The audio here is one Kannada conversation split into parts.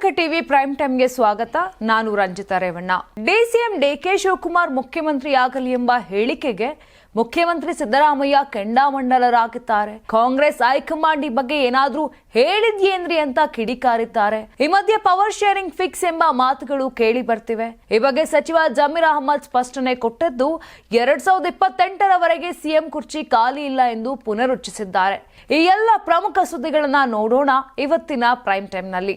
ಕರ್ನಾಟಕ ಟಿವಿ ಪ್ರೈಮ್ ಟೈಮ್ಗೆ ಸ್ವಾಗತ. ನಾನು ರಂಜಿತಾ ರೇವಣ್ಣ. ಡಿಸಿಎಂ ಡಿಕೆ ಶಿವಕುಮಾರ್ ಮುಖ್ಯಮಂತ್ರಿ ಆಗಲಿ ಎಂಬ ಹೇಳಿಕೆಗೆ ಮುಖ್ಯಮಂತ್ರಿ ಸಿದ್ದರಾಮಯ್ಯ ಕೆಂಡಾಮಂಡಲರಾಗಿದ್ದಾರೆ. ಕಾಂಗ್ರೆಸ್ ಹೈಕಮಾಂಡ್ ಈ ಬಗ್ಗೆ ಏನಾದ್ರೂ ಹೇಳಿದ್ಯೇನ್ರಿ ಅಂತ ಕಿಡಿಕಾರಿದ್ದಾರೆ. ಈ ಮಧ್ಯೆ ಪವರ್ ಶೇರಿಂಗ್ ಫಿಕ್ಸ್ ಎಂಬ ಮಾತುಗಳು ಕೇಳಿ ಬರ್ತಿವೆ ಈ ಬಗ್ಗೆ ಸಚಿವ ಜಮೀರ್ ಅಹಮದ್ ಸ್ಪಷ್ಟನೆ ಕೊಟ್ಟದ್ದು, ಎರಡ್ ಸಾವಿರದ ಇಪ್ಪತ್ತೆಂಟರವರೆಗೆ ಸಿಎಂ ಕುರ್ಚಿ ಖಾಲಿ ಇಲ್ಲ ಎಂದು ಪುನರುಚ್ಚಿಸಿದ್ದಾರೆ ಈ ಎಲ್ಲ ಪ್ರಮುಖ ಸುದ್ದಿಗಳನ್ನ ನೋಡೋಣ ಇವತ್ತಿನ ಪ್ರೈಮ್ ಟೈಮ್ನಲ್ಲಿ.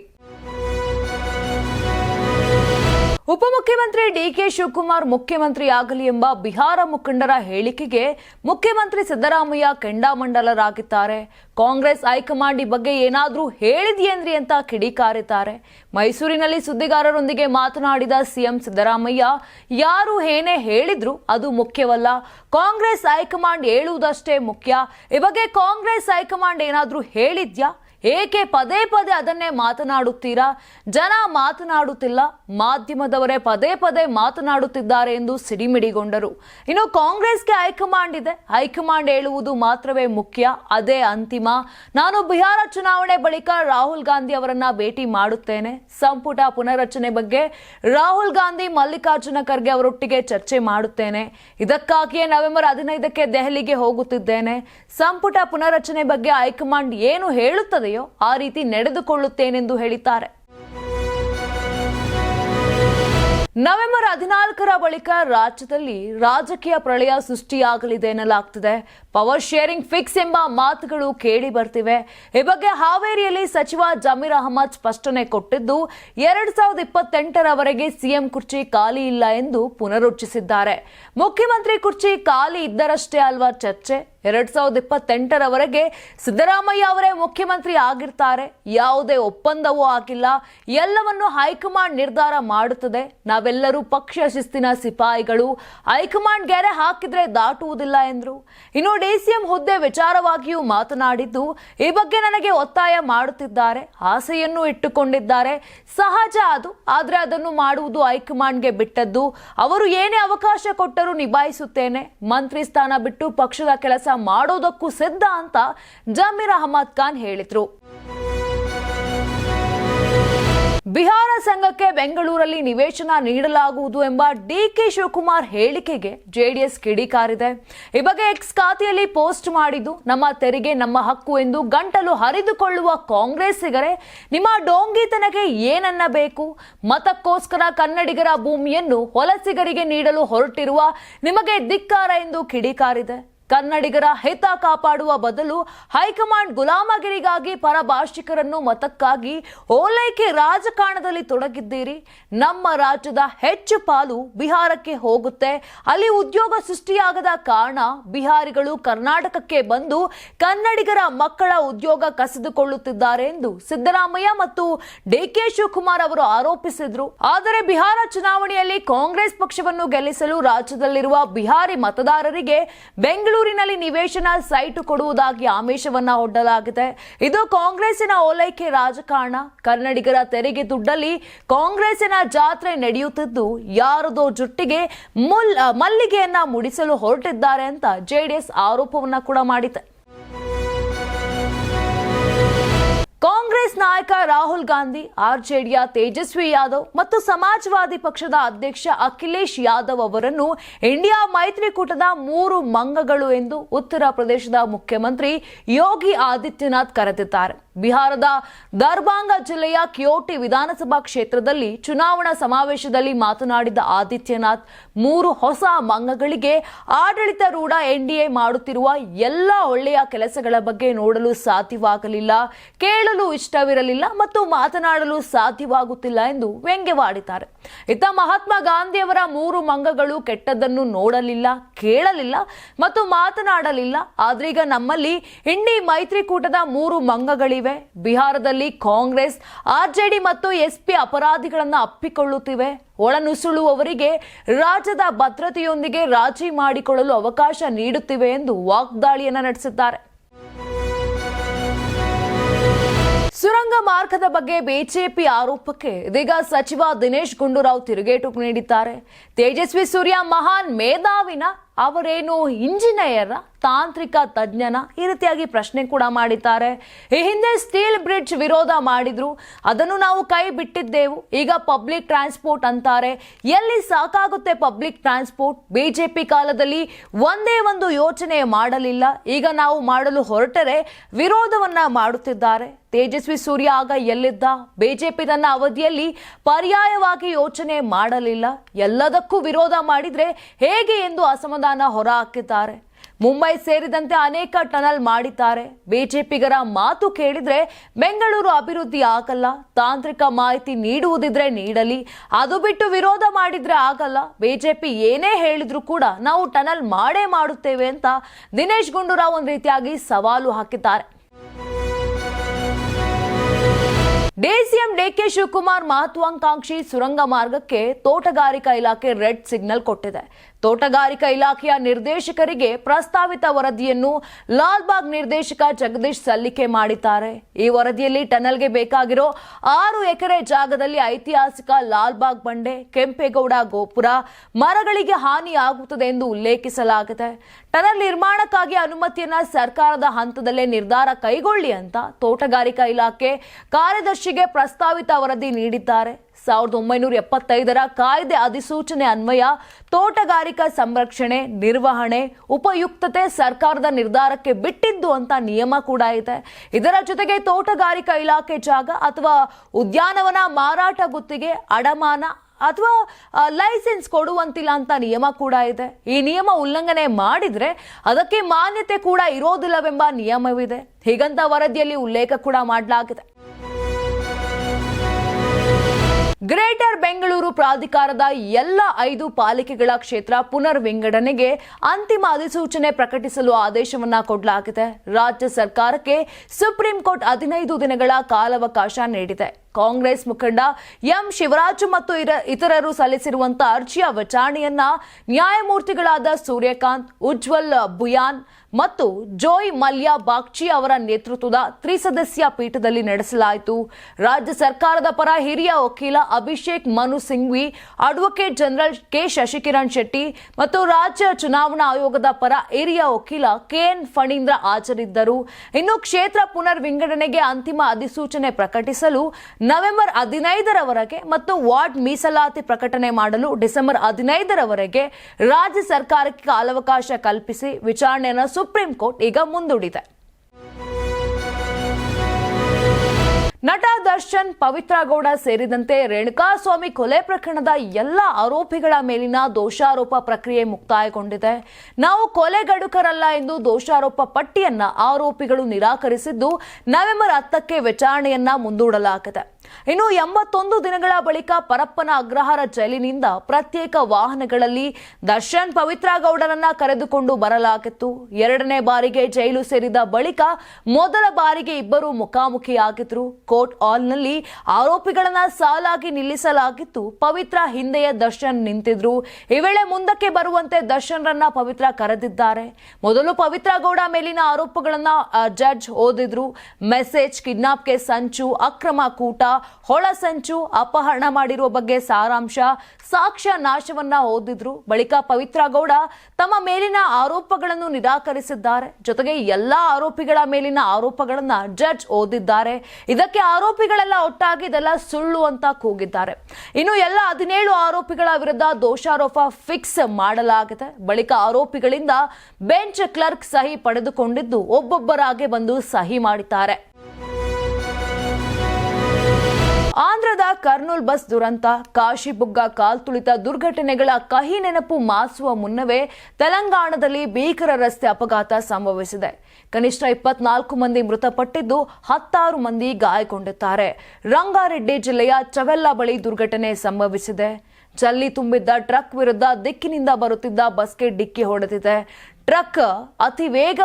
ಉಪಮುಖ್ಯಮಂತ್ರಿ ಡಿಕೆ ಶಿವಕುಮಾರ್ ಮುಖ್ಯಮಂತ್ರಿ ಆಗಲಿ ಎಂಬ ಬಿಹಾರ ಮುಖಂಡರ ಹೇಳಿಕೆಗೆ ಮುಖ್ಯಮಂತ್ರಿ ಸಿದ್ದರಾಮಯ್ಯ ಕೆಂಡಾಮಂಡಲರಾಗಿದ್ದಾರೆ. ಕಾಂಗ್ರೆಸ್ ಹೈಕಮಾಂಡ್ ಬಗ್ಗೆ ಏನಾದರೂ ಹೇಳಿದೆಯೇನ್ರಿ ಅಂತ ಕಿಡಿಕಾರಿದ್ದಾರೆ. ಮೈಸೂರಿನಲ್ಲಿ ಸುದ್ದಿಗಾರರೊಂದಿಗೆ ಮಾತನಾಡಿದ ಸಿಎಂ ಸಿದ್ದರಾಮಯ್ಯ, ಯಾರು ಏನೇ ಹೇಳಿದ್ರು ಅದು ಮುಖ್ಯವಲ್ಲ. ಕಾಂಗ್ರೆಸ್ ಹೈಕಮಾಂಡ್ ಹೇಳುವುದಷ್ಟೇ ಮುಖ್ಯ. ಈ ಬಗ್ಗೆ ಕಾಂಗ್ರೆಸ್ ಹೈಕಮಾಂಡ್ ಏನಾದರೂ ಹೇಳಿದ್ಯಾ? ಏಕೆ ಪದೇ ಪದೇ ಅದನ್ನೇ ಮಾತನಾಡುತ್ತೀರಾ? ಜನ ಮಾತನಾಡುತ್ತಿಲ್ಲ, ಮಾಧ್ಯಮದವರೇ ಪದೇ ಪದೇ ಮಾತನಾಡುತ್ತಿದ್ದಾರೆ ಎಂದು ಸಿಡಿಮಿಡಿಗೊಂಡರು. ಇನ್ನು ಕಾಂಗ್ರೆಸ್ಗೆ ಹೈಕಮಾಂಡ್ ಇದೆ. ಹೈಕಮಾಂಡ್ ಹೇಳುವುದು ಮಾತ್ರವೇ ಮುಖ್ಯ, ಅದೇ ಅಂತಿಮ. ನಾನು ಬಿಹಾರ ಚುನಾವಣೆ ಬಳಿಕ ರಾಹುಲ್ ಗಾಂಧಿ ಅವರನ್ನ ಭೇಟಿ ಮಾಡುತ್ತೇನೆ. ಸಂಪುಟ ಪುನರಚನೆ ಬಗ್ಗೆ ರಾಹುಲ್ ಗಾಂಧಿ ಮಲ್ಲಿಕಾರ್ಜುನ ಖರ್ಗೆ ಅವರೊಟ್ಟಿಗೆ ಚರ್ಚೆ ಮಾಡುತ್ತೇನೆ. ಇದಕ್ಕಾಗಿಯೇ ನವೆಂಬರ್ ಹದಿನೈದಕ್ಕೆ ದೆಹಲಿಗೆ ಹೋಗುತ್ತಿದ್ದೇನೆ. ಸಂಪುಟ ಪುನರಚನೆ ಬಗ್ಗೆ ಹೈಕಮಾಂಡ್ ಏನು ಆ ರೀತಿ ನಡೆದುಕೊಳ್ಳುತ್ತೇನೆಂದು ಹೇಳಿದ್ದಾರೆ. ನವೆಂಬರ್ ಹದಿನಾಲ್ಕರ ಬಳಿಕ ರಾಜ್ಯದಲ್ಲಿ ರಾಜಕೀಯ ಪ್ರಳಯ ಸೃಷ್ಟಿಯಾಗಲಿದೆ ಎನ್ನಲಾಗ್ತಿದೆ. ಪವರ್ ಶೇರಿಂಗ್ ಫಿಕ್ಸ್ ಎಂಬ ಮಾತುಗಳು ಕೇಳಿ ಬರ್ತಿವೆ. ಈ ಬಗ್ಗೆ ಹಾವೇರಿಯಲ್ಲಿ ಸಚಿವ ಜಮೀರ್ ಅಹಮದ್ ಸ್ಪಷ್ಟನೆ ಕೊಟ್ಟಿದ್ದು, ಎರಡ್ ಸಾವಿರದ ಇಪ್ಪತ್ತೆಂಟರವರೆಗೆ ಸಿಎಂ ಕುರ್ಚಿ ಖಾಲಿ ಇಲ್ಲ ಎಂದು ಪುನರುಚ್ಚಿಸಿದ್ದಾರೆ ಮುಖ್ಯಮಂತ್ರಿ ಕುರ್ಚಿ ಖಾಲಿ ಇದ್ದರಷ್ಟೇ ಅಲ್ವಾ ಚರ್ಚೆ? ಎರಡ್ ಸಾವಿರದ ಇಪ್ಪತ್ತೆಂಟರವರೆಗೆ ಸಿದ್ದರಾಮಯ್ಯ ಅವರೇ ಮುಖ್ಯಮಂತ್ರಿ ಆಗಿರ್ತಾರೆ. ಯಾವುದೇ ಒಪ್ಪಂದವೂ ಆಗಿಲ್ಲ. ಎಲ್ಲವನ್ನು ಹೈಕಮಾಂಡ್ ನಿರ್ಧಾರ ಮಾಡುತ್ತದೆ. ನಾವೆಲ್ಲರೂ ಪಕ್ಷ ಶಿಸ್ತಿನ ಸಿಪಾಯಿಗಳು. ಹೈಕಮಾಂಡ್ ಗೆರೆ ಹಾಕಿದ್ರೆ ದಾಟುವುದಿಲ್ಲ ಎಂದರು. ಇನ್ನು ಡಿಸಿಎಂ ಹುದ್ದೆ ವಿಚಾರವಾಗಿಯೂ ಮಾತನಾಡಿದ್ದು, ಈ ಬಗ್ಗೆ ನನಗೆ ಒತ್ತಾಯ ಮಾಡುತ್ತಿದ್ದಾರೆ, ಆಸೆಯನ್ನು ಇಟ್ಟುಕೊಂಡಿದ್ದಾರೆ. ಸಹಜ ಅದು, ಆದರೆ ಅದನ್ನು ಮಾಡುವುದು ಹೈಕಮಾಂಡ್ಗೆ ಬಿಟ್ಟದ್ದು. ಅವರು ಏನೇ ಅವಕಾಶ ಕೊಟ್ಟರೂ ನಿಭಾಯಿಸುತ್ತೇನೆ. ಮಂತ್ರಿ ಸ್ಥಾನ ಬಿಟ್ಟು ಪಕ್ಷದ ಕೆಲಸ ಮಾಡೋದಕ್ಕೂ ಸಿದ್ಧ ಅಂತ ಜಮೀರ್ ಅಹಮದ್ ಖಾನ್ ಹೇಳಿದ್ರು. ಬಿಹಾರ ಸಂಘಕ್ಕೆ ಬೆಂಗಳೂರಲ್ಲಿ ನಿವೇಶನ ನೀಡಲಾಗುವುದು ಎಂಬ ಡಿಕೆ ಶಿವಕುಮಾರ್ ಹೇಳಿಕೆಗೆ ಜೆಡಿಎಸ್ ಕಿಡಿಕಾರಿದೆ ಈ ಬಗ್ಗೆ ಎಕ್ಸ್ ಖಾತೆಯಲ್ಲಿ ಪೋಸ್ಟ್ ಮಾಡಿದ್ದು, ನಮ್ಮ ತೆರಿಗೆ, ನಮ್ಮ ಹಕ್ಕು ಎಂದು ಗಂಟಲು ಹರಿದುಕೊಳ್ಳುವ ಕಾಂಗ್ರೆಸ್ಸಿಗರೇ, ನಿಮ್ಮ ಡೋಂಗಿತನಗೆ ಏನನ್ನಬೇಕು? ಮತಕ್ಕೋಸ್ಕರ ಕನ್ನಡಿಗರ ಭೂಮಿಯನ್ನು ಹೊಲಸಿಗರಿಗೆ ನೀಡಲು ಹೊರಟಿರುವ ನಿಮಗೆ ಧಿಕ್ಕಾರ ಎಂದು ಕಿಡಿಕಾರಿದೆ ಕನ್ನಡಿಗರ ಹಿತ ಕಾಪಾಡುವ ಬದಲು ಹೈಕಮಾಂಡ್ ಗುಲಾಮಗಿರಿಗಾಗಿ ಪರಭಾಷಿಕರನ್ನು ಮತಕ್ಕಾಗಿ ಓಲೈಕೆ ರಾಜಕಾರಣದಲ್ಲಿ ತೊಡಗಿದ್ದೀರಿ. ನಮ್ಮ ರಾಜ್ಯದ ಹೆಚ್ಚು ಪಾಲು ಬಿಹಾರಕ್ಕೆ ಹೋಗುತ್ತೆ. ಅಲ್ಲಿ ಉದ್ಯೋಗ ಸೃಷ್ಟಿಯಾಗದ ಕಾರಣ ಬಿಹಾರಿಗಳು ಕರ್ನಾಟಕಕ್ಕೆ ಬಂದು ಕನ್ನಡಿಗರ ಮಕ್ಕಳ ಉದ್ಯೋಗ ಕಸಿದುಕೊಳ್ಳುತ್ತಿದ್ದಾರೆ ಎಂದು ಸಿದ್ದರಾಮಯ್ಯ ಮತ್ತು ಡಿಕೆ ಶಿವಕುಮಾರ್ ಅವರು ಆರೋಪಿಸಿದ್ರು. ಆದರೆ ಬಿಹಾರ ಚುನಾವಣೆಯಲ್ಲಿ ಕಾಂಗ್ರೆಸ್ ಪಕ್ಷವನ್ನು ಗೆಲ್ಲಿಸಲು ರಾಜ್ಯದಲ್ಲಿರುವ ಬಿಹಾರಿ ಮತದಾರರಿಗೆ ಬೆಂಗಳೂರಿನಲ್ಲಿ ನಿವೇಶನ ಸೈಟ್ ಕೊಡುವುದಾಗಿ ಆಮಿಷವನ್ನ ಒಡ್ಡಲಾಗಿದೆ. ಇದು ಕಾಂಗ್ರೆಸ್ಸಿನ ಓಲೈಕೆ ರಾಜಕಾರಣ. ಕನ್ನಡಿಗರ ತೆರಿಗೆ ದುಡ್ಡಲ್ಲಿ ಕಾಂಗ್ರೆಸ್ಸಿನ ಜಾತ್ರೆ ನಡೆಯುತ್ತಿದ್ದು, ಯಾರದೋ ಜುಟ್ಟಿಗೆ ಮುಲ್, ಮಲ್ಲಿಗೆಯನ್ನ ಮುಡಿಸಲು ಹೊರಟಿದ್ದಾರೆ ಅಂತ ಜೆಡಿಎಸ್ ಆರೋಪವನ್ನ ಕೂಡ ಮಾಡಿದೆ. ಕಾಂಗ್ರೆಸ್ ನಾಯಕ ರಾಹುಲ್ ಗಾಂಧಿ, ಆರ್ಜೆಡಿಯ ತೇಜಸ್ವಿ ಯಾದವ್ ಮತ್ತು ಸಮಾಜವಾದಿ ಪಕ್ಷದ ಅಧ್ಯಕ್ಷ ಅಖಿಲೇಶ್ ಯಾದವ್ ಅವರನ್ನು ಇಂಡಿಯಾ ಮೈತ್ರಿಕೂಟದ ಮೂರು ಮಂಗಗಳು ಎಂದು ಉತ್ತರ ಪ್ರದೇಶದ ಮುಖ್ಯಮಂತ್ರಿ ಯೋಗಿ ಆದಿತ್ಯನಾಥ್ ಕರೆದಿದ್ದಾರೆ. ಬಿಹಾರದ ದರ್ಭಾಂಗ ಜಿಲ್ಲೆಯ ಕಿಯೋಟಿ ವಿಧಾನಸಭಾ ಕ್ಷೇತ್ರದಲ್ಲಿ ಚುನಾವಣಾ ಸಮಾವೇಶದಲ್ಲಿ ಮಾತನಾಡಿದ ಆದಿತ್ಯನಾಥ್, ಮೂರು ಹೊಸ ಮಂಗಗಳಿಗೆ ಆಡಳಿತಾರೂಢ ಎನ್ಡಿಎ ಮಾಡುತ್ತಿರುವ ಎಲ್ಲ ಒಳ್ಳೆಯ ಕೆಲಸಗಳ ಬಗ್ಗೆ ನೋಡಲು ಸಾಧ್ಯವಾಗಲಿಲ್ಲ. ಕೇಳಲು ಇಷ್ಟವಿರಲಿಲ್ಲ ಮತ್ತು ಮಾತನಾಡಲು ಸಾಧ್ಯವಾಗುತ್ತಿಲ್ಲ ಎಂದು ವ್ಯಂಗ್ಯವಾಡಿದ್ದಾರೆ. ಇತ್ತ ಮಹಾತ್ಮ ಗಾಂಧಿಯವರ ಮೂರು ಮಂಗಗಳು ಕೆಟ್ಟದ್ದನ್ನು ನೋಡಲಿಲ್ಲ, ಕೇಳಲಿಲ್ಲ ಮತ್ತು ಮಾತನಾಡಲಿಲ್ಲ. ಆದ್ರೀಗ ನಮ್ಮಲ್ಲಿ ಇಂಡಿ ಮೈತ್ರಿಕೂಟದ ಮೂರು ಮಂಗಗಳಿವೆ. ಬಿಹಾರದಲ್ಲಿ ಕಾಂಗ್ರೆಸ್ ಆರ್ಜೆಡಿ ಮತ್ತು ಎಸ್ಪಿ ಅಪರಾಧಿಗಳನ್ನು ಅಪ್ಪಿಕೊಳ್ಳುತ್ತಿವೆ. ಒಳನುಸುಳುವವರಿಗೆ ರಾಜ್ಯದ ಭದ್ರತೆಯೊಂದಿಗೆ ರಾಜಿ ಮಾಡಿಕೊಳ್ಳಲು ಅವಕಾಶ ನೀಡುತ್ತಿವೆ ಎಂದು ವಾಗ್ದಾಳಿಯನ್ನ ನಡೆಸಿದ್ದಾರೆ. ಸುರಂಗ ಮಾರ್ಗದ ಬಗ್ಗೆ ಬಿಜೆಪಿ ಆರೋಪಕ್ಕೆ ಇದೀಗ ಸಚಿವ ದಿನೇಶ್ ಗುಂಡೂರಾವ್ ತಿರುಗೇಟು ನೀಡಿದ್ದಾರೆ. ತೇಜಸ್ವಿ ಸೂರ್ಯ ಮಹಾನ್ ಮೇಧಾವಿನ ಅವರೇನು ಇಂಜಿನಿಯರ್, ತಾಂತ್ರಿಕ ತಜ್ಞನ, ಈ ರೀತಿಯಾಗಿ ಪ್ರಶ್ನೆ ಕೂಡ ಮಾಡಿದ್ದಾರೆ. ಈ ಹಿಂದೆ ಸ್ಟೀಲ್ ಬ್ರಿಡ್ಜ್ ವಿರೋಧ ಮಾಡಿದ್ರು. ಅದನ್ನು ನಾವು ಕೈ ಬಿಟ್ಟಿದ್ದೆವು. ಈಗ ಪಬ್ಲಿಕ್ ಟ್ರಾನ್ಸ್ಪೋರ್ಟ್ ಅಂತಾರೆ. ಎಲ್ಲಿ ಸಾಕಾಗುತ್ತೆ ಪಬ್ಲಿಕ್ ಟ್ರಾನ್ಸ್ಪೋರ್ಟ್? ಬಿಜೆಪಿ ಕಾಲದಲ್ಲಿ ಒಂದೇ ಒಂದು ಯೋಚನೆ ಮಾಡಲಿಲ್ಲ. ಈಗ ನಾವು ಮಾಡಲು ಹೊರಟರೆ ವಿರೋಧವನ್ನ ಮಾಡುತ್ತಿದ್ದಾರೆ. ತೇಜಸ್ವಿ ಸೂರ್ಯ ಆಗ ಎಲ್ಲಿದ್ದ? ಬಿಜೆಪಿ ತನ್ನ ಅವಧಿಯಲ್ಲಿ ಪರ್ಯಾಯವಾಗಿ ಯೋಚನೆ ಮಾಡಲಿಲ್ಲ. ಎಲ್ಲದಕ್ಕೂ ವಿರೋಧ ಮಾಡಿದ್ರೆ ಹೇಗೆ ಎಂದು ಅಸಮಾಧಾನ ಹೊರಹಾಕಿದ್ದಾರೆ ಮುಂಬೈ ಸೇರಿದಂತೆ ಅನೇಕ ಟನಲ್ ಮಾಡಿದ್ದಾರೆ. ಬಿಜೆಪಿಗರ ಮಾತು ಕೇಳಿದ್ರೆ ಬೆಂಗಳೂರು ಅಭಿವೃದ್ಧಿ ಆಗಲ್ಲ. ತಾಂತ್ರಿಕ ಮಾಹಿತಿ ನೀಡುವುದಿದ್ರೆ ನೀಡಲಿ. ಅದು ಬಿಟ್ಟು ವಿರೋಧ ಮಾಡಿದ್ರೆ ಆಗಲ್ಲ. ಬಿಜೆಪಿ ಏನೇ ಹೇಳಿದ್ರು ಕೂಡ ನಾವು ಟನಲ್ ಮಾಡೇ ಮಾಡುತ್ತೇವೆ ಅಂತ ದಿನೇಶ್ ಗುಂಡೂರಾವ್ ಒಂದು ರೀತಿಯಾಗಿ ಸವಾಲು ಹಾಕಿದ್ದಾರೆ. ಡಿಸಿಎಂ ಡಿಕೆ ಶಿವಕುಮಾರ್ ಮಹತ್ವಾಕಾಂಕ್ಷಿ ಸುರಂಗ ಮಾರ್ಗಕ್ಕೆ ತೋಟಗಾರಿಕಾ ಇಲಾಖೆ ರೆಡ್ ಸಿಗ್ನಲ್ ಕೊಟ್ಟಿದೆ. ತೋಟಗಾರಿಕಾ ಇಲಾಖೆಯ ನಿರ್ದೇಶಕರಿಗೆ ಪ್ರಸ್ತಾವಿತ ವರದಿಯನ್ನು ಲಾಲ್ಬಾಗ್ ನಿರ್ದೇಶಕ ಜಗದೀಶ್ ಸಲ್ಲಿಕೆ ಮಾಡಿದ್ದಾರೆ. ಈ ವರದಿಯಲ್ಲಿ ಟನಲ್ಗೆ ಬೇಕಾಗಿರೋ ಆರು ಎಕರೆ ಜಾಗದಲ್ಲಿ ಐತಿಹಾಸಿಕ ಲಾಲ್ಬಾಗ್ ಬಂಡೆ, ಕೆಂಪೇಗೌಡ ಗೋಪುರ ಮರಗಳಿಗೆ ಹಾನಿಯಾಗುತ್ತದೆ ಎಂದು ಉಲ್ಲೇಖಿಸಲಾಗಿದೆ. ಟನಲ್ ನಿರ್ಮಾಣಕ್ಕಾಗಿ ಅನುಮತಿಯನ್ನ ಸರ್ಕಾರದ ಹಂತದಲ್ಲೇ ನಿರ್ಧಾರ ಕೈಗೊಳ್ಳಿ ಅಂತ ತೋಟಗಾರಿಕಾ ಇಲಾಖೆ ಕಾರ್ಯದರ್ಶಿಗೆ ಪ್ರಸ್ತಾವಿತ ವರದಿ ನೀಡಿದ್ದಾರೆ. ಸಾವಿರದ ಒಂಬೈನೂರ ಎಪ್ಪತ್ತೈದರ ಕಾಯ್ದೆ ಅಧಿಸೂಚನೆ ಅನ್ವಯ, ತೋಟಗಾರಿಕಾ ಸಂರಕ್ಷಣೆ, ನಿರ್ವಹಣೆ, ಉಪಯುಕ್ತತೆ ಸರ್ಕಾರದ ನಿರ್ಧಾರಕ್ಕೆ ಬಿಟ್ಟಿದ್ದು ಅಂತ ನಿಯಮ ಕೂಡ ಇದೆ. ಇದರ ಜೊತೆಗೆ ತೋಟಗಾರಿಕಾ ಇಲಾಖೆ ಜಾಗ ಅಥವಾ ಉದ್ಯಾನವನ ಮಾರಾಟ ಗುತ್ತಿಗೆ, ಅಡಮಾನ ಅಥವಾ ಲೈಸೆನ್ಸ್ ಕೊಡುವಂತಿಲ್ಲ ಅಂತ ನಿಯಮ ಕೂಡ ಇದೆ. ಈ ನಿಯಮ ಉಲ್ಲಂಘನೆ ಮಾಡಿದರೆ ಅದಕ್ಕೆ ಮಾನ್ಯತೆ ಕೂಡ ಇರೋದಿಲ್ಲವೆಂಬ ನಿಯಮವಿದೆ. ಹೀಗಂತ ವರದಿಯಲ್ಲಿ ಉಲ್ಲೇಖ ಕೂಡ ಮಾಡಲಾಗಿದೆ. ಗ್ರೇಟರ್ ಬೆಂಗಳೂರು ಪ್ರಾಧಿಕಾರದ ಎಲ್ಲ ಐದು ಪಾಲಿಕೆಗಳ ಕ್ಷೇತ್ರ ಪುನರ್ ವಿಂಗಡಣೆಗೆ ಅಂತಿಮ ಅಧಿಸೂಚನೆ ಪ್ರಕಟಿಸಲು ಆದೇಶವನ್ನ ಕೊಡಲಾಗಿದೆ. ರಾಜ್ಯ ಸರ್ಕಾರಕ್ಕೆ ಸುಪ್ರೀಂ ಕೋರ್ಟ್ ಹದಿನೈದು ದಿನಗಳ ಕಾಲಾವಕಾಶ ನೀಡಿದೆ. ಕಾಂಗ್ರೆಸ್ ಮುಖಂಡ ಎಂ ಶಿವರಾಜು ಮತ್ತು ಇತರರು ಸಲ್ಲಿಸಿರುವಂತಹ ಅರ್ಜಿಯ ವಿಚಾರಣೆಯನ್ನ ನ್ಯಾಯಮೂರ್ತಿಗಳಾದ ಸೂರ್ಯಕಾಂತ್, ಉಜ್ವಲ್ ಬುಯಾನ್ ಮತ್ತು ಜೋಯ್ ಮಲ್ಯ ಬಾಗ್ಚಿ ಅವರ ನೇತೃತ್ವದ ತ್ರಿಸದಸ್ಯ ಪೀಠದಲ್ಲಿ ನಡೆಸಲಾಯಿತು. ರಾಜ್ಯ ಸರ್ಕಾರದ ಪರ ಹಿರಿಯ ವಕೀಲ Abhishek Manu Singhvi, advocate general K Shashikiran Shetty ಮತ್ತು ರಾಜ್ಯ ಚುನಾವಣಾ ಆಯೋಗದ ಪರ ಹಿರಿಯ ವಕೀಲ ಕೆಎನ್ ಫಣೀಂದ್ರ ಹಾಜರಿದ್ದರು. ಇನ್ನು ಕ್ಷೇತ್ರ ಪುನರ್ ವಿಂಗಡಣೆಗೆ ಅಂತಿಮ ಅಧಿಸೂಚನೆ ಪ್ರಕಟಿಸಲು ನವೆಂಬರ್ ಹದಿನೈದರವರೆಗೆ ಮತ್ತು ವಾರ್ಡ್ ಮೀಸಲಾತಿ ಪ್ರಕಟಣೆ ಮಾಡಲು ಡಿಸೆಂಬರ್ ಹದಿನೈದರವರೆಗೆ ರಾಜ್ಯ ಸರ್ಕಾರಕ್ಕೆ ಕಾಲಾವಕಾಶ ಕಲ್ಪಿಸಿ ವಿಚಾರಣೆಯನ್ನು ಸುಪ್ರೀಂ ಕೋರ್ಟ್ ಈಗ ಮುಂದೂಡಿದೆ. ನಟ ದರ್ಶನ್ ಪವಿತ್ರ ಗೌಡ ಸೇರಿದಂತೆ ರೇಣುಕಾಸ್ವಾಮಿ ಕೊಲೆ ಪ್ರಕರಣದ ಎಲ್ಲ ಆರೋಪಿಗಳ ಮೇಲಿನ ದೋಷಾರೋಪ ಪ್ರಕ್ರಿಯೆ ಮುಕ್ತಾಯಗೊಂಡಿದೆ. ನಾವು ಕೊಲೆಗಡುಕರಲ್ಲ ಎಂದು ದೋಷಾರೋಪ ಪಟ್ಟಿಯನ್ನ ಆರೋಪಿಗಳು ನಿರಾಕರಿಸಿದ್ದು, ನವೆಂಬರ್ ಹತ್ತಕ್ಕೆ ವಿಚಾರಣೆಯನ್ನ ಮುಂದೂಡಲಾಗಿದೆ. ಇನ್ನು ಎಂಬತ್ತೊಂದು ದಿನಗಳ ಬಳಿಕ ಪರಪ್ಪನ ಅಗ್ರಹಾರ ಜೈಲಿನಿಂದ ಪ್ರತ್ಯೇಕ ವಾಹನಗಳಲ್ಲಿ ದರ್ಶನ್ ಪವಿತ್ರ ಗೌಡರನ್ನ ಕರೆದುಕೊಂಡು ಬರಲಾಗಿತ್ತು. ಎರಡನೇ ಬಾರಿಗೆ ಜೈಲು ಸೇರಿದ ಬಳಿಕ ಮೊದಲ ಬಾರಿಗೆ ಇಬ್ಬರು ಮುಖಾಮುಖಿಯಾಗಿದ್ರು. ಕೋರ್ಟ್ ಹಾಲ್ನಲ್ಲಿ ಆರೋಪಿಗಳನ್ನ ಸಾಲಾಗಿ ನಿಲ್ಲಿಸಲಾಗಿತ್ತು. ಪವಿತ್ರ ಹಿಂದೆಯ ದರ್ಶನ್ ನಿಂತಿದ್ರು. ಈ ವೇಳೆ ಮುಂದಕ್ಕೆ ಬರುವಂತೆ ದರ್ಶನ್ರನ್ನ ಪವಿತ್ರ ಕರೆದಿದ್ದಾರೆ. ಮೊದಲು ಪವಿತ್ರ ಗೌಡ ಮೇಲಿನ ಆರೋಪಗಳನ್ನ ಜಡ್ಜ್ ಓದಿದ್ರು. ಮೆಸೇಜ್, ಕಿಡ್ನಾಪ್ಗೆ ಸಂಚು, ಅಕ್ರಮ ಕೂಟ ಹೊಳ ಸಂಚು ಅಪಹರಣ ಮಾಡಿರುವ ಬಗ್ಗೆ ಸಾರಾಂಶ, ಸಾಕ್ಷ್ಯ ನಾಶವನ್ನ ಓದಿದ್ರು. ಬಳಿಕ ಪವಿತ್ರ ಗೌಡ ತಮ್ಮ ಮೇಲಿನ ಆರೋಪಗಳನ್ನು ನಿರಾಕರಿಸಿದ್ದಾರೆ. ಜೊತೆಗೆ ಎಲ್ಲಾ ಆರೋಪಿಗಳ ಮೇಲಿನ ಆರೋಪಗಳನ್ನ ಜಡ್ಜ್ ಓದಿದ್ದಾರೆ. ಇದಕ್ಕೆ ಆರೋಪಿಗಳೆಲ್ಲ ಒಟ್ಟಾಗಿ ಇದೆಲ್ಲ ಸುಳ್ಳು ಅಂತ ಕೂಗಿದ್ದಾರೆ. ಇನ್ನು ಎಲ್ಲ ಹದಿನೇಳು ಆರೋಪಿಗಳ ವಿರುದ್ಧ ದೋಷಾರೋಪ ಫಿಕ್ಸ್ ಮಾಡಲಾಗಿದೆ. ಬಳಿಕ ಆರೋಪಿಗಳಿಂದ ಬೆಂಚ್ ಕ್ಲರ್ಕ್ ಸಹಿ ಪಡೆದುಕೊಂಡಿದ್ದು ಒಬ್ಬೊಬ್ಬರಾಗಿ ಬಂದು ಸಹಿ ಮಾಡಿದ್ದಾರೆ. ಆಂಧ್ರದ ಕರ್ನೂಲ್ ಬಸ್ ದುರಂತ ಕಾಶಿಬುಗ್ಗ ಕಾಲ್ತುಳಿತ ದುರ್ಘಟನೆಗಳ ಕಹಿ ನೆನಪು ಮಾಸುವ ಮುನ್ನವೇ ತೆಲಂಗಾಣದಲ್ಲಿ ಭೀಕರ ರಸ್ತೆ ಅಪಘಾತ ಸಂಭವಿಸಿದೆ. ಕನಿಷ್ಠ ಇಪ್ಪತ್ನಾಲ್ಕು ಮಂದಿ ಮೃತಪಟ್ಟಿದ್ದು ಹತ್ತಾರು ಮಂದಿ ಗಾಯಗೊಂಡಿದ್ದಾರೆ. ರಂಗಾರೆಡ್ಡಿ ಜಿಲ್ಲೆಯ ಚವೆಲ್ಲ ಬಳಿ ದುರ್ಘಟನೆ ಸಂಭವಿಸಿದೆ. ಜಲ್ಲಿ ತುಂಬಿದ್ದ ಟ್ರಕ್ ವಿರುದ್ಧ ದಿಕ್ಕಿನಿಂದ ಬರುತ್ತಿದ್ದ ಬಸ್ಗೆ ಡಿಕ್ಕಿ ಹೊಡೆದಿದೆ. ಟ್ರಕ್ ಅತಿ ವೇಗ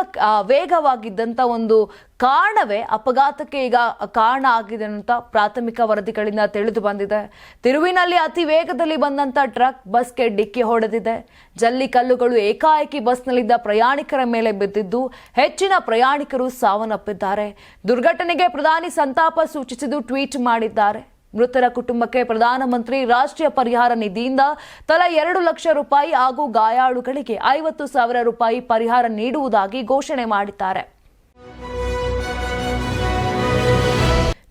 ವೇಗವಾಗಿದ್ದಂಥ ಒಂದು ಕಾರಣವೇ ಅಪಘಾತಕ್ಕೆ ಈಗ ಕಾರಣ ಆಗಿದೆ ಅಂತ ಪ್ರಾಥಮಿಕ ವರದಿಗಳಿಂದ ತಿಳಿದು ಬಂದಿದೆ. ತಿರುವಿನಲ್ಲಿ ಅತಿ ವೇಗದಲ್ಲಿ ಬಂದಂಥ ಟ್ರಕ್ ಬಸ್ಗೆ ಡಿಕ್ಕಿ ಹೊಡೆದಿದೆ. ಜಲ್ಲಿ ಕಲ್ಲುಗಳು ಏಕಾಏಕಿ ಬಸ್ನಲ್ಲಿದ್ದ ಪ್ರಯಾಣಿಕರ ಮೇಲೆ ಬಿದ್ದಿದ್ದು, ಹೆಚ್ಚಿನ ಪ್ರಯಾಣಿಕರು ಸಾವನ್ನಪ್ಪಿದ್ದಾರೆ. ದುರ್ಘಟನೆಗೆ ಪ್ರಧಾನಿ ಸಂತಾಪ ಸೂಚಿಸಿದ್ದು ಟ್ವೀಟ್ ಮಾಡಿದ್ದಾರೆ. ಮೃತರ ಕುಟುಂಬಕ್ಕೆ ಪ್ರಧಾನಮಂತ್ರಿ ರಾಷ್ಟ್ರೀಯ ಪರಿಹಾರ ನಿಧಿಯಿಂದ ತಲಾ ಎರಡು ಲಕ್ಷ ರೂಪಾಯಿ ಹಾಗೂ ಗಾಯಾಳುಗಳಿಗೆ ಐವತ್ತು ಸಾವಿರ ರೂಪಾಯಿ ಪರಿಹಾರ ನೀಡುವುದಾಗಿ ಘೋಷಣೆ ಮಾಡಿದ್ದಾರೆ.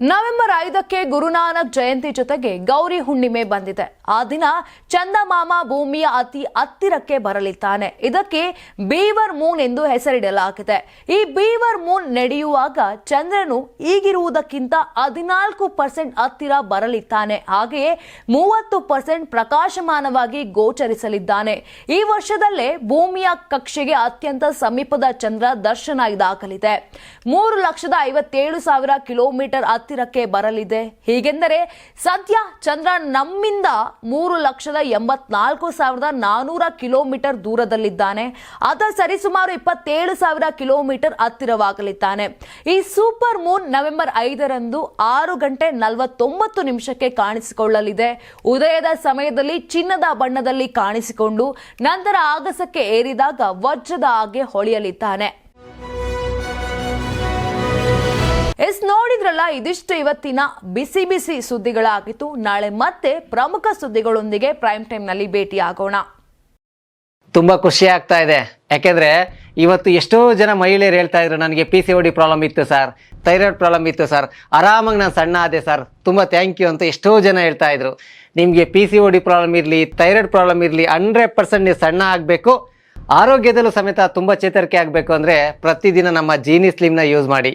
ನವೆಂಬರ್ ಐದಕ್ಕೆ ಗುರುನಾನಕ್ ಜಯಂತಿ ಜೊತೆಗೆ ಗೌರಿ ಹುಣ್ಣಿಮೆ ಬಂದಿದೆ. ಆ ದಿನ ಚಂದಮಾಮ ಭೂಮಿಯ ಅತಿ ಹತ್ತಿರಕ್ಕೆ ಬರಲಿದ್ದಾನೆ. ಇದಕ್ಕೆ ಬೀವರ್ ಮೂನ್ ಎಂದು ಹೆಸರಿಡಲಾಗಿದೆ. ಈ ಬೀವರ್ ಮೂನ್ ನಡೆಯುವಾಗ ಚಂದ್ರನು ಈಗಿರುವುದಕ್ಕಿಂತ ಹದಿನಾಲ್ಕು ಪರ್ಸೆಂಟ್ ಹತ್ತಿರ ಬರಲಿದ್ದಾನೆ. ಹಾಗೆಯೇ ಮೂವತ್ತು ಪರ್ಸೆಂಟ್ ಪ್ರಕಾಶಮಾನವಾಗಿ ಗೋಚರಿಸಲಿದ್ದಾನೆ. ಈ ವರ್ಷದಲ್ಲೇ ಭೂಮಿಯ ಕಕ್ಷೆಗೆ ಅತ್ಯಂತ ಸಮೀಪದ ಚಂದ್ರ ದರ್ಶನ ಇದಾಗಲಿದೆ. ಮೂರು ಲಕ್ಷದ ಐವತ್ತೇಳು ಸಾವಿರ ಕಿಲೋಮೀಟರ್ ಹತ್ತಿರಕ್ಕೆ ಬರಲಿದೆ. ಹೀಗೆಂದರೆ ಸದ್ಯ ಚಂದ್ರ ನಮ್ಮಿಂದ ಮೂರು ಲಕ್ಷದ ಎಂಬತ್ನಾಲ್ಕು ಸಾವಿರದ ನಾನೂರ ಕಿಲೋಮೀಟರ್ ದೂರದಲ್ಲಿದ್ದಾನೆ. ಅದ ಸರಿಸುಮಾರು ಇಪ್ಪತ್ತೇಳು ಸಾವಿರ ಕಿಲೋಮೀಟರ್ ಹತ್ತಿರವಾಗಲಿದ್ದಾನೆ. ಈ ಸೂಪರ್ ಮೂನ್ ನವೆಂಬರ್ ಐದರಂದು ಆರು ಗಂಟೆ ನಲವತ್ತೊಂಬತ್ತು ನಿಮಿಷಕ್ಕೆ ಕಾಣಿಸಿಕೊಳ್ಳಲಿದೆ. ಉದಯದ ಸಮಯದಲ್ಲಿ ಚಿನ್ನದ ಬಣ್ಣದಲ್ಲಿ ಕಾಣಿಸಿಕೊಂಡು ನಂತರ ಆಗಸಕ್ಕೆ ಏರಿದಾಗ ವಜ್ರದ ಹಾಗೆ ಹೊಳೆಯಲಿದ್ದಾನೆ. ಎಸ್ ನೋಡಿದ್ರಲ್ಲ, ಇದಿಷ್ಟು ಇವತ್ತಿನ ಬಿಸಿ ಬಿಸಿ ಸುದ್ದಿಗಳಾಗಿತ್ತು. ನಾಳೆ ಮತ್ತೆ ಪ್ರಮುಖ ಸುದ್ದಿಗಳೊಂದಿಗೆ ಪ್ರೈಮ್ ಟೈಮ್ನಲ್ಲಿ ಆಗೋಣ ತುಂಬಾ ಖುಷಿ ಆಗ್ತಾ ಇದೆ. ಯಾಕೆಂದ್ರೆ ಇವತ್ತು ಎಷ್ಟೋ ಜನ ಮಹಿಳೆಯರು ಹೇಳ್ತಾ ಇದ್ರು, ನನಗೆ ಪಿ ಸಿ ಡಿ ಪ್ರಾಬ್ಲಮ್ ಇತ್ತು ಸರ್ ಥೈರಾಯ್ಡ್ ಪ್ರಾಬ್ಲಮ್ ಇತ್ತು ಸರ್, ಆರಾಮಾಗಿ ನಾನು ಸಣ್ಣ ಆದೆ ಸರ್, ತುಂಬ ಥ್ಯಾಂಕ್ ಯು ಅಂತ ಎಷ್ಟೋ ಜನ ಹೇಳ್ತಾ ಇದ್ರು. ನಿಮಗೆ ಪಿ ಸಿ ಡಿ ಪ್ರಾಬ್ಲಮ್ ಇರಲಿ ಥೈರಾಯ್ಡ್ ಪ್ರಾಬ್ಲಮ್ ಇರಲಿ ಹಂಡ್ರೆಡ್ ಪರ್ಸೆಂಟ್ ನೀವು ಸಣ್ಣ ಆಗಬೇಕು. ಆರೋಗ್ಯದಲ್ಲೂ ಸಮೇತ ತುಂಬ ಚೇತರಿಕೆ ಆಗಬೇಕು ಅಂದರೆ ಪ್ರತಿದಿನ ನಮ್ಮ ಜೀನಿ ಸ್ಲಿಮ್ನ ಯೂಸ್ ಮಾಡಿ.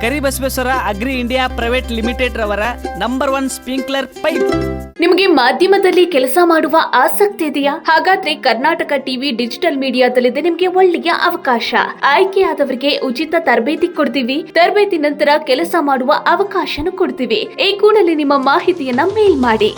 Karibasaveshwara agri India private limited ರವರ ನಂಬರ್ ಒನ್ ಸ್ಪ್ರಿಂಕ್ಲರ್ ಪೈಪ್. ನಿಮಗೆ ಮಾಧ್ಯಮದಲ್ಲಿ ಕೆಲಸ ಮಾಡುವ ಆಸಕ್ತಿ ಇದೆಯಾ? ಹಾಗಾದ್ರೆ ಕರ್ನಾಟಕ ಟಿವಿ ಡಿಜಿಟಲ್ ಮೀಡಿಯಾದಲ್ಲಿದೆ ನಿಮಗೆ ಒಳ್ಳೆಯ ಅವಕಾಶ. ಆಯ್ಕೆಯಾದವರಿಗೆ ಉಚಿತ ತರಬೇತಿ ಕೊಡ್ತೀವಿ. ತರಬೇತಿ ನಂತರ ಕೆಲಸ ಮಾಡುವ ಅವಕಾಶನೂ ಕೊಡ್ತೀವಿ. ಈ ಕೂಡಲೇ ನಿಮ್ಮ ಮಾಹಿತಿಯನ್ನ ಮೇಲ್ ಮಾಡಿ.